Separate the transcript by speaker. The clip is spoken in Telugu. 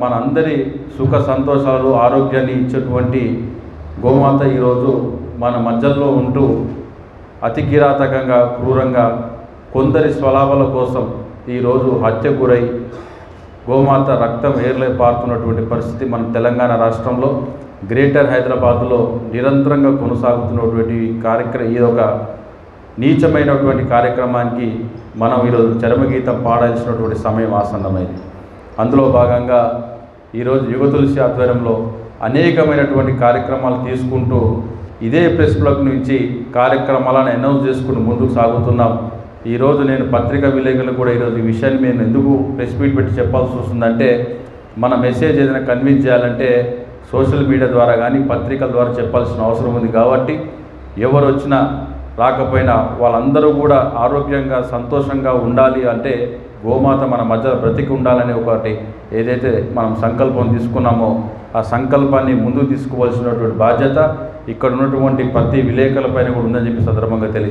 Speaker 1: మనందరి సుఖ సంతోషాలు ఆరోగ్యాన్ని ఇచ్చేటువంటి గోమాత ఈరోజు మన మధ్యలో ఉంటూ అతి కిరాతకంగా క్రూరంగా కొందరి స్వలాభాల కోసం ఈరోజు హత్య గురై గోమాత రక్తం ఏర్లే పారుతున్నటువంటి పరిస్థితి మన తెలంగాణ రాష్ట్రంలో గ్రేటర్ హైదరాబాద్లో నిరంతరంగా కొనసాగుతున్నటువంటి కార్యక్రమం ఇది ఒక నీచమైనటువంటి కార్యక్రమానికి మనం ఈరోజు చరమగీతం పాడాల్సినటువంటి సమయం ఆసన్నమైంది. అందులో భాగంగా ఈరోజు యుగ తులసి ఆధ్వర్యంలో అనేకమైనటువంటి కార్యక్రమాలు తీసుకుంటూ ఇదే ప్రెస్ బ్లాక్ నుంచి కార్యక్రమాలను అనౌన్స్ చేసుకుంటూ ముందుకు సాగుతున్నాం. ఈరోజు నేను పత్రికా విలేకరులు కూడా ఈరోజు ఈ విషయాన్ని నేను ఎందుకు ప్రెస్ మీట్ పెట్టి చెప్పాల్సి వస్తుందంటే మన మెసేజ్ ఏదైనా కన్విన్స్ చేయాలంటే సోషల్ మీడియా ద్వారా కానీ పత్రికల ద్వారా చెప్పాల్సిన అవసరం ఉంది కాబట్టి ఎవరు వచ్చినా రాకపోయినా వాళ్ళందరూ కూడా ఆరోగ్యంగా సంతోషంగా ఉండాలి అంటే గోమాత మన మధ్య బ్రతికి ఉండాలనే ఒకటి ఏదైతే మనం సంకల్పం తీసుకున్నామో ఆ సంకల్పాన్ని ముందుకు తీసుకోవాల్సినటువంటి బాధ్యత ఇక్కడ ఉన్నటువంటి ప్రతి విలేకరులపైన కూడా ఉందని చెప్పి సందర్భంగా తెలియజేస్తాను